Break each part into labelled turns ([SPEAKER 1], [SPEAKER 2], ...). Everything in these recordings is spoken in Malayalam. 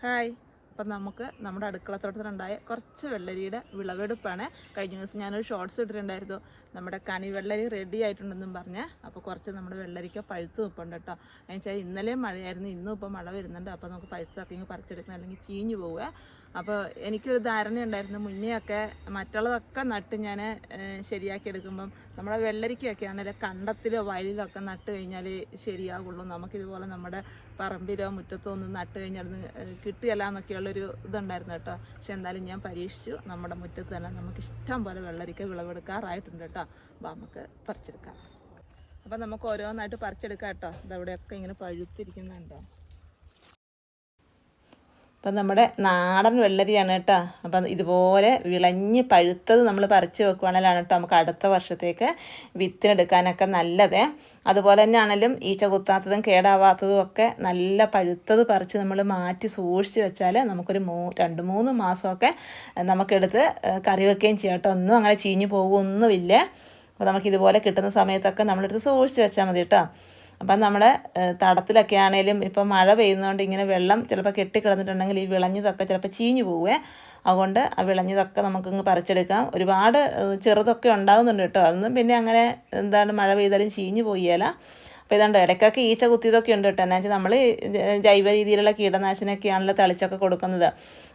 [SPEAKER 1] Hi. അപ്പം നമുക്ക് നമ്മുടെ അടുക്കളത്തോട്ടത്തിലുണ്ടായ കുറച്ച് വെള്ളരിയുടെ വിളവെടുപ്പാണ്. കഴിഞ്ഞ ദിവസം ഞാനൊരു ഷോർട്സ് ഇട്ടിട്ടുണ്ടായിരുന്നു. നമ്മുടെ കണി വെള്ളരി റെഡി ആയിട്ടുണ്ടെന്നും പറഞ്ഞ്. അപ്പോൾ കുറച്ച് നമ്മുടെ വെള്ളരിക്ക പഴുത്ത് നിൽപ്പുണ്ട് കേട്ടോ. എന്ന് വെച്ചാൽ ഇന്നലെയും മഴയായിരുന്നു ഇന്നും ഇപ്പോൾ മഴ വരുന്നുണ്ട്. അപ്പോൾ നമുക്ക് പഴുത്തൊക്കെ ഇങ്ങനെ പറിച്ചെടുക്കണം അല്ലെങ്കിൽ ചീഞ്ഞു പോവുക. അപ്പോൾ എനിക്കൊരു ധാരണ ഉണ്ടായിരുന്നു മുന്നേ മറ്റുള്ളതൊക്കെ നട്ട് ഞാൻ ശരിയാക്കി എടുക്കുമ്പം നമ്മുടെ വെള്ളരിക്കൊക്കെ ആണെങ്കിൽ കണ്ടത്തിലോ വയലിലോ ഒക്കെ നട്ട് കഴിഞ്ഞാൽ ശരിയാകുള്ളൂ നമുക്കിതുപോലെ നമ്മുടെ പറമ്പിലോ മുറ്റത്തോ ഒന്നും നട്ട് കഴിഞ്ഞാൽ കിട്ടിയല്ല കിട്ടുകയല്ല എന്നൊക്കെയുള്ളൊരു ഇതുണ്ടായിരുന്നു കേട്ടോ. പക്ഷെ എന്തായാലും ഞാൻ പരീക്ഷിച്ചു. നമ്മുടെ മുറ്റത്ത് തന്നെ നമുക്ക് ഇഷ്ടം പോലെ വെള്ളരിക്ക വിളവെടുക്കാറായിട്ടുണ്ട് കേട്ടോ. അപ്പോൾ നമുക്ക് പറിച്ചെടുക്കാം. അപ്പം നമുക്ക് ഓരോന്നായിട്ട് പറിച്ചെടുക്കാം കേട്ടോ. ഇതവിടെയൊക്കെ ഇങ്ങനെ പഴുത്തിരിക്കുന്നുണ്ടോ? അപ്പം നമ്മുടെ നാടൻ വെള്ളരിയാണ് കേട്ടോ. അപ്പം ഇതുപോലെ വിളഞ്ഞ് പഴുത്തത് നമ്മൾ പറിച്ച് വെക്കുവാണെങ്കിലാണ് കേട്ടോ നമുക്ക് അടുത്ത വർഷത്തേക്ക് വിത്തിനെടുക്കാനൊക്കെ നല്ലത്. അതുപോലെ തന്നെ ആണെങ്കിലും ഈച്ച കുത്താത്തതും കേടാവാത്തതും ഒക്കെ നല്ല പഴുത്തത് പറിച്ച് നമ്മൾ മാറ്റി സൂക്ഷിച്ച് വെച്ചാൽ നമുക്കൊരു മൂ രണ്ട് മൂന്ന് മാസമൊക്കെ നമുക്കെടുത്ത് കറി വെക്കുകയും ചെയ്യാം കേട്ടോ. ഒന്നും അങ്ങനെ ചീഞ്ഞു പോകുമൊന്നുമില്ല അപ്പോൾ നമുക്കിതുപോലെ കിട്ടുന്ന സമയത്തൊക്കെ നമ്മളെടുത്ത് സൂക്ഷിച്ച് വെച്ചാൽ മതി കേട്ടോ. അപ്പം നമ്മുടെ തടത്തിലൊക്കെ ആണെങ്കിലും ഇപ്പം മഴ പെയ്യുന്നതുകൊണ്ട് ഇങ്ങനെ വെള്ളം ചിലപ്പോൾ കെട്ടിക്കിടന്നിട്ടുണ്ടെങ്കിൽ ഈ വിളഞ്ഞതൊക്കെ ചിലപ്പോൾ ചീഞ്ഞു പോവേ. അതുകൊണ്ട് ആ വിളഞ്ഞതൊക്കെ നമുക്കിങ്ങ് പറിച്ചെടുക്കാം. ഒരുപാട് ചെറുതൊക്കെ ഉണ്ടാകുന്നുണ്ട് കേട്ടോ. അതൊന്നും പിന്നെ അങ്ങനെ എന്താണ് മഴ പെയ്താലും ചീഞ്ഞു പോയില്ല അപ്പോൾ ഇതുണ്ട്? ഇടയ്ക്കൊക്കെ ഈച്ച കുത്തിയതൊക്കെ ഉണ്ട് കേട്ടോ. എന്നാ നമ്മൾ ജൈവ രീതിയിലുള്ള കീടനാശിനിയൊക്കെയാണല്ലോ തളിച്ചൊക്കെ കൊടുക്കുന്നത്.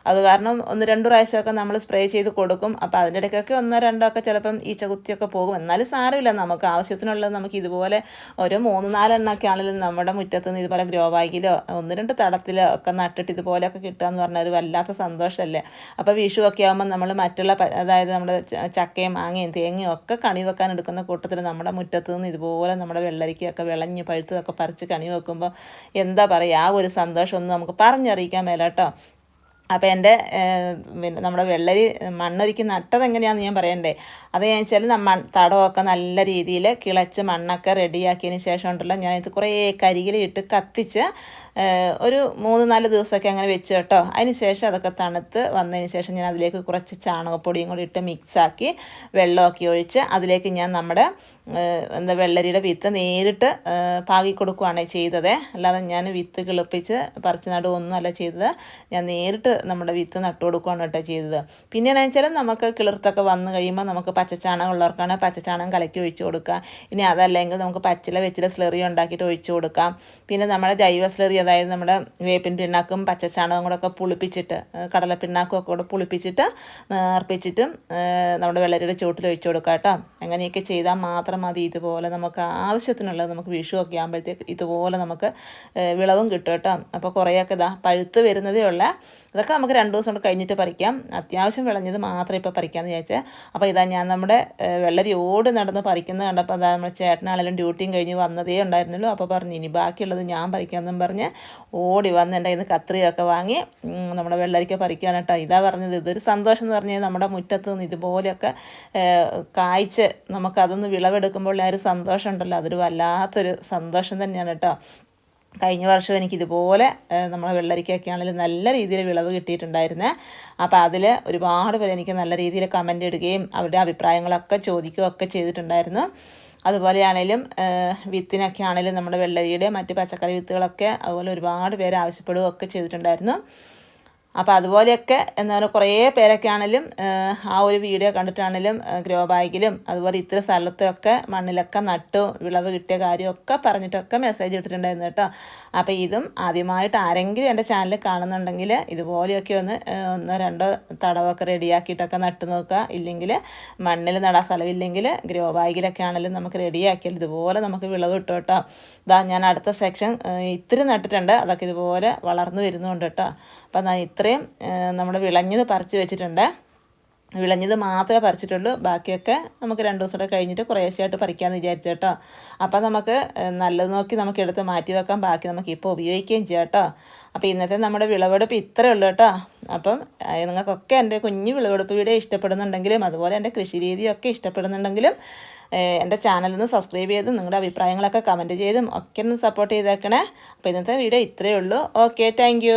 [SPEAKER 1] അത് കാരണം ഒന്ന് രണ്ട് പ്രാവശ്യമൊക്കെ നമ്മൾ സ്പ്രേ ചെയ്ത് കൊടുക്കും. അപ്പോൾ അതിന്റെ ഇടയ്ക്കൊക്കെ ഒന്നോ രണ്ടോ ഒക്കെ ചിലപ്പം ഈച്ച കുത്തിയൊക്കെ പോകും. എന്നാലും സാരമില്ല. നമുക്ക് ആവശ്യത്തിനുള്ളത് നമുക്ക് ഇതുപോലെ ഒരു മൂന്ന് നാലെണ്ണമൊക്കെ ആണെങ്കിലും നമ്മുടെ മുറ്റത്ത് നിന്ന് ഇതുപോലെ ഗ്രോ ബാഗിലോ ഒന്ന് രണ്ട് തടത്തിലോ ഒക്കെ നട്ടിട്ട് ഇതുപോലെയൊക്കെ കിട്ടുക എന്ന് പറഞ്ഞാൽ ഒരു വല്ലാത്ത സന്തോഷമല്ലേ അപ്പോൾ ഒക്കെ ആകുമ്പോൾ നമ്മൾ മറ്റുള്ള അതായത് നമ്മുടെ ചക്കയും മാങ്ങയും തേങ്ങയും ഒക്കെ കണി വെക്കാൻ എടുക്കുന്ന കൂട്ടത്തിൽ നമ്മുടെ മുറ്റത്ത് നിന്ന് ഇതുപോലെ നമ്മുടെ വെള്ളരിക്കൊക്കെ വിളഞ്ഞ് പഴുത്തതൊക്കെ പറിച്ച് കണി വെക്കുമ്പോൾ എന്താ പറയുക ആ ഒരു സന്തോഷമൊന്നും നമുക്ക് പറഞ്ഞറിയിക്കാൻ മേല കേട്ടോ അപ്പോൾ എന്റെ പിന്നെ നമ്മുടെ വെള്ളരി മണ്ണൊരുക്കി നട്ടത് എങ്ങനെയാണെന്ന് ഞാൻ പറയണ്ടേ? അത് ഞാൻ വെച്ചാൽ നമ്മ തടമൊക്കെ നല്ല രീതിയിൽ കിളച്ച് മണ്ണൊക്കെ റെഡിയാക്കിയതിന് ശേഷം ഉണ്ടല്ലോ ഞാനിത് കുറേ കരികിലിട്ട് കത്തിച്ച് ഒരു മൂന്ന് നാല് ദിവസമൊക്കെ അങ്ങനെ വെച്ച് കേട്ടോ. അതിന് ശേഷം അതൊക്കെ തണുത്ത് വന്നതിന് ശേഷം ഞാൻ അതിലേക്ക് കുറച്ച് ചാണകപ്പൊടിയും കൂടി ഇട്ട് മിക്സാക്കി വെള്ളമൊക്കെ ഒഴിച്ച് അതിലേക്ക് ഞാൻ നമ്മുടെ എന്താ വെള്ളരിയുടെ വിത്ത് നേരിട്ട് പാകി കൊടുക്കുകയാണ് ചെയ്തത്. അല്ലാതെ ഞാൻ വിത്ത് കിളിപ്പിച്ച് പറിച്ച് നടുവൊന്നും അല്ല ചെയ്തത്. ഞാൻ നേരിട്ട് നമ്മുടെ വിത്ത് നട്ടു കൊടുക്കുകയാണ് കേട്ടോ ചെയ്തത്. പിന്നെ എന്ന് വെച്ചാൽ നമുക്ക് കിളിർത്തൊക്കെ വന്നു കഴിയുമ്പോൾ നമുക്ക് പച്ചച്ചാണകം ഉള്ളവർക്കാണ് പച്ചച്ചാണകം കലക്കി ഒഴിച്ചു കൊടുക്കുക. ഇനി അതല്ലെങ്കിൽ നമുക്ക് പച്ചില വെച്ചില സ്ലെറി ഉണ്ടാക്കിയിട്ട് ഒഴിച്ചു കൊടുക്കാം. പിന്നെ നമ്മുടെ ജൈവ സ്ലെറി അതായത് നമ്മുടെ വേപ്പിൻ പിണ്ണാക്കും പച്ചച്ചാണകം കൂടെ ഒക്കെ പുളിപ്പിച്ചിട്ട് കടല പിണ്ണാക്കും ഒക്കെ കൂടെ പുളിപ്പിച്ചിട്ട് നേർപ്പിച്ചിട്ടും നമ്മുടെ വെള്ളരിയുടെ ചുവട്ടിൽ ഒഴിച്ചു കൊടുക്കുക കേട്ടോ. അങ്ങനെയൊക്കെ ചെയ്താൽ മാത്രം മതി. ഇതുപോലെ നമുക്ക് ആവശ്യത്തിനുള്ളത് നമുക്ക് വിഷു ഒക്കെ ആകുമ്പോഴത്തേക്ക് ഇതുപോലെ നമുക്ക് വിളവും കിട്ടും കേട്ടോ. അപ്പോൾ കുറേയൊക്കെ ഇതാ പഴുത്ത് വരുന്നതേ ഉള്ള. ഇതൊക്കെ നമുക്ക് രണ്ട് ദിവസം കൊണ്ട് കഴിഞ്ഞിട്ട് പറിക്കാം. അത്യാവശ്യം വിളഞ്ഞത് മാത്രമേ ഇപ്പോൾ പറിക്കാമെന്ന് വിചാരിച്ചത് അപ്പോൾ ഇതാ ഞാൻ നമ്മുടെ വെള്ളരി ഓട് നടന്ന് പറിക്കുന്നത് കണ്ടപ്പോൾ അതാ നമ്മുടെ ചേട്ടനാണെങ്കിലും ഡ്യൂട്ടിയും കഴിഞ്ഞ് വന്നതേ ഉണ്ടായിരുന്നുള്ളൂ. അപ്പോൾ പറഞ്ഞു ഇനി ബാക്കിയുള്ളത് ഞാൻ പറിക്കാമെന്നും പറഞ്ഞ് ഓടി വന്ന് എന്റെ നിന്ന് കത്രിയൊക്കെ വാങ്ങി നമ്മുടെ വെള്ളരിക്ക പറിക്കുകയാണ് കേട്ടോ. ഇതാ പറഞ്ഞത്. ഇതൊരു സന്തോഷം എന്ന് പറഞ്ഞാൽ നമ്മുടെ മുറ്റത്ത് നിന്ന് ഇതുപോലെയൊക്കെ കായ്ച്ച് നമുക്കതൊന്ന് വിളവെടുക്കുമ്പോൾ ആ ഒരു സന്തോഷം ഉണ്ടല്ലോ അതൊരു വല്ലാത്തൊരു സന്തോഷം തന്നെയാണ് കേട്ടോ. കഴിഞ്ഞ വർഷം എനിക്ക് ഇതുപോലെ നമ്മളെ വെള്ളരിക്കൊക്കെ ആണെങ്കിലും നല്ല രീതിയിൽ വിളവ് കിട്ടിയിട്ടുണ്ടായിരുന്നേ. അപ്പോൾ അതിൽ ഒരുപാട് പേര് എനിക്ക് നല്ല രീതിയിൽ കമന്റ് ഇടുകയും അവരുടെ അഭിപ്രായങ്ങളൊക്കെ ചോദിക്കുകയും ഒക്കെ ചെയ്തിട്ടുണ്ടായിരുന്നു. അതുപോലെയാണേലും വിത്തിനൊക്കെ ആണെങ്കിലും നമ്മുടെ വെള്ളരിയുടെ മറ്റ് പച്ചക്കറി വിത്തുകളൊക്കെ അതുപോലെ ഒരുപാട് പേര് ആവശ്യപ്പെടുകയൊക്കെ ചെയ്തിട്ടുണ്ടായിരുന്നു. അപ്പോൾ അതുപോലെയൊക്കെ എന്നാൽ കുറേ പേരൊക്കെ ആണെങ്കിലും ആ ഒരു വീഡിയോ കണ്ടിട്ടാണെങ്കിലും ഗ്രോ ബാഗിലും അതുപോലെ ഇത്ര സ്ഥലത്തൊക്കെ മണ്ണിലൊക്കെ നട്ടു വിളവ് കിട്ടിയ കാര്യമൊക്കെ പറഞ്ഞിട്ടൊക്കെ മെസ്സേജ് ഇട്ടിട്ടുണ്ടായിരുന്നു കേട്ടോ. അപ്പോൾ ഇതും ആദ്യമായിട്ട് ആരെങ്കിലും എന്റെ ചാനൽ കാണുന്നുണ്ടെങ്കിൽ ഇതുപോലെയൊക്കെ ഒന്ന് ഒന്നോ രണ്ടോ തടവൊക്കെ റെഡിയാക്കിയിട്ടൊക്കെ നട്ടു നോക്കുക. ഇല്ലെങ്കിൽ മണ്ണിൽ നടാൻ സ്ഥലമില്ലെങ്കിൽ ഗ്രോ ബാഗിലൊക്കെ ആണെങ്കിലും നമുക്ക് റെഡിയാക്കിയാൽ ഇതുപോലെ നമുക്ക് വിളവ് കിട്ടും കേട്ടോ. ഇതാ ഞാൻ അടുത്ത സെക്ഷൻ ഇത്തിരി നട്ടിട്ടുണ്ട്. അതൊക്കെ ഇതുപോലെ വളർന്നു വരുന്നുണ്ട് കേട്ടോ. അപ്പം ഇത്ര ഇത്രയും നമ്മൾ വിളഞ്ഞത് പറിച്ച് വെച്ചിട്ടുണ്ട്. വിളഞ്ഞത് മാത്രമേ പറിച്ചിട്ടുള്ളൂ. ബാക്കിയൊക്കെ നമുക്ക് രണ്ട് ദിവസം കൂടെ കഴിഞ്ഞിട്ട് കുറേശ്ശെയായിട്ട് പറിക്കാമെന്ന് വിചാരിച്ചു കേട്ടോ. അപ്പം നമുക്ക് നല്ലത് നോക്കി നമുക്ക് എടുത്ത് മാറ്റി വെക്കാം. ബാക്കി നമുക്ക് ഇപ്പോൾ ഉപയോഗിക്കുകയും ചെയ്യാം കേട്ടോ. അപ്പോൾ ഇന്നത്തെ നമ്മുടെ വിളവെടുപ്പ് ഇത്രയേ ഉള്ളൂ കേട്ടോ. അപ്പം നിങ്ങൾക്കൊക്കെ എന്റെ കുഞ്ഞു വിളവെടുപ്പ് വീഡിയോ ഇഷ്ടപ്പെടുന്നുണ്ടെങ്കിലും അതുപോലെ എന്റെ കൃഷി രീതിയൊക്കെ ഇഷ്ടപ്പെടുന്നുണ്ടെങ്കിലും എന്റെ ചാനലിൽ നിന്ന് സബ്സ്ക്രൈബ് ചെയ്തും നിങ്ങളുടെ അഭിപ്രായങ്ങളൊക്കെ കമന്റ് ചെയ്തും ഒക്കെ ഒന്ന് സപ്പോർട്ട് ചെയ്തേക്കണേ. അപ്പോൾ ഇന്നത്തെ വീഡിയോ ഇത്രയേ ഉള്ളൂ. Okay thank